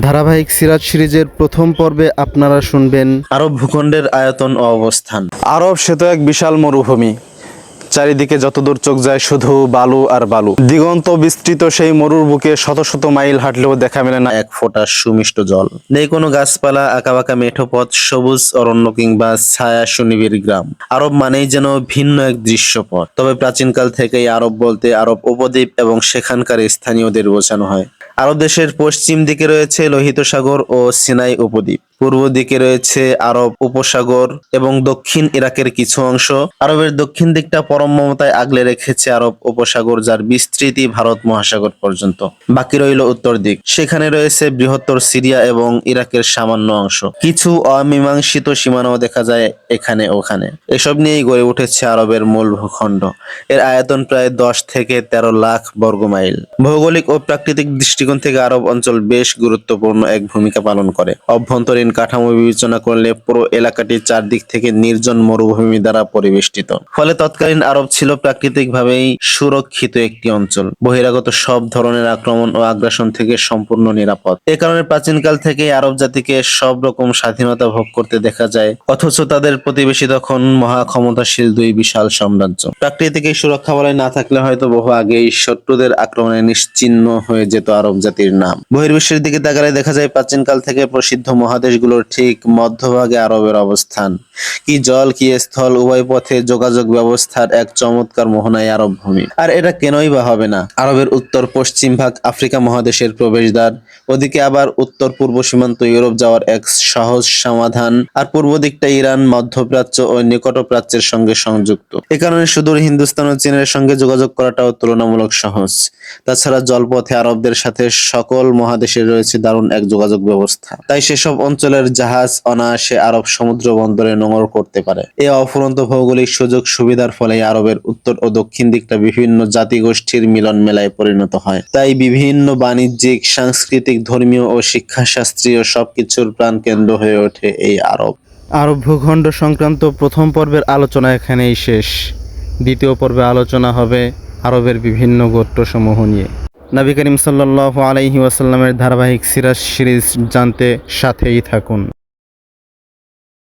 ধারাবাহিক সিরাজ সিরিজের প্রথম পর্বে আপনারা শুনবেন আরব ভূখণ্ডের আয়তন ও অবস্থান। আরব সে তো এক বিশাল মরুভূমি। চারিদিকে যতদূর চোখ যায় শুধু বালু আর বালু। দিগন্ত বিস্তৃত সেই মরুর বুকে শত শত মাইল হাঁটলেও দেখা মেলে না এক ফোঁটা সুমিষ্ট জল। নেই কোনো গাছপালা, আঁকাবাঁকা মেঠো পথ, সবুজ অরণ্য কিংবা ছায়া সুনিবিড় গ্রাম। আরব মানেই যেন ভিন্ন এক দৃশ্যপট। তবে প্রাচীনকাল থেকেই আরব বলতে আরব উপদ্বীপ এবং সেখানকার স্থানীয়দের বোঝানো হয়। আরব দেশের পশ্চিম দিকে রয়েছে লোহিত সাগর ও সিনাই উপদ্বীপ। পূর্ব দিকে রয়েছে আরব উপসাগর এবং দক্ষিণ ইরাকের কিছু অংশ। আরবের দক্ষিণ দিকটা পরম মমতায় আগলে রেখেছে আরব উপসাগর, যার বিস্তৃতি ভারত মহাসাগর পর্যন্ত। বাকি রইল উত্তর দিক। সেখানে রয়েছে বৃহত্তর সিরিয়া এবং ইরাকের সামান্য অংশ। কিছু অমীমাংসিত সীমানাও দেখা যায় এখানে ওখানে। এসব নিয়েই গড়ে উঠেছে আরবের মূল ভূখণ্ড। এর আয়তন প্রায় দশ থেকে তেরো লাখ বর্গমাইল। ভৌগোলিক ও প্রাকৃতিক দৃষ্টিকোণ থেকে আরব অঞ্চল বেশ গুরুত্বপূর্ণ এক ভূমিকা পালন করে। অভ্যন্তরীণ কাঠামো বিবেচনা করলে পুরো এলাকাটি চারদিক থেকে নির্জন মরুভূমি দ্বারা পরিবেষ্টিত। ফলে তৎকালীন আরব ছিল প্রাকৃতিকভাবেই সুরক্ষিত একটি অঞ্চল। বহিরাগত সব ধরনের আক্রমণ ও আগ্রাসন থেকে সম্পূর্ণ নিরাপদ। এ কারণে প্রাচীনকাল থেকেই আরব জাতিকে সব রকম স্বাধীনতা ভোগ করতে দেখা যায়, অথচ তাদের প্রতিবেশী তখন মহা ক্ষমতাশীল দুই বিশাল সাম্রাজ্য। প্রাকৃতিক সুরক্ষা বলয় না থাকলে হয়তো বহু আগেই শত্রুদের আক্রমণে নিশ্চিহ্ন হয়ে যেত আরব জাতির নাম। বহির্বিশ্বের দিকে তাকালে দেখা যায় প্রাচীনকাল থেকে প্রসিদ্ধ মহাদেশগুলোর ঠিক মধ্যভাগে আরবের অবস্থান। কি জল, কি স্থল, উভয় পথে যোগাযোগ ব্যবস্থার এক চমৎকার মোহনায় আরব ভূমি। আর এটা কেনই বা হবে না? আরবের উত্তর, পশ্চিম ভাগ আফ্রিকা মহাদেশের প্রবেশদ্বার, ওদিকে আবার উত্তর, পূর্ব সীমান্ত ইউরোপ যাওয়ার এক সহজ সমাধান, আর পূর্ব দিকটা ইরান, মধ্যপ্রাচ্য ও নিকট প্রাচ্যের সঙ্গে সংযুক্ত। এ কারণে সুদূর হিন্দুস্তান ও চীনের সঙ্গে যোগাযোগ করাটাও তুলনামূলক সহজ। তাছাড়া জলপথে আরবদের সাথে সকল মহাদেশের রয়েছে দারুণ এক যোগাযোগ ব্যবস্থা। তাই সেসব অঞ্চলের জাহাজ অনায়াসে আরব সমুদ্র বন্দরে নোঙর করতে পারে। এই অফুরন্ত ভৌগোলিক সুযোগ সুবিধার ফলে আরবের উত্তর ও দক্ষিণ দিকটা বিভিন্ন জাতিগোষ্ঠীর মিলন মেলায় পরিণত হয়। তাই বিভিন্ন বাণিজ্যিক, সাংস্কৃতিক, ধর্মীয় ও শিক্ষাশাস্ত্রীয় সবকিছুর প্রাণকেন্দ্র হয়ে ওঠে এই আরব। আরব ভূখণ্ড সংক্রান্ত প্রথম পর্বের আলোচনা এখানেই শেষ। দ্বিতীয় পর্বে আলোচনা হবে আরবের বিভিন্ন গোত্রসমূহ নিয়ে। নবী করিম সাল্লাহ আলাইহি ওয়াসাল্লামের ধারাবাহিক সিরাজ সিরিজ জানতে সাথেই থাকুন।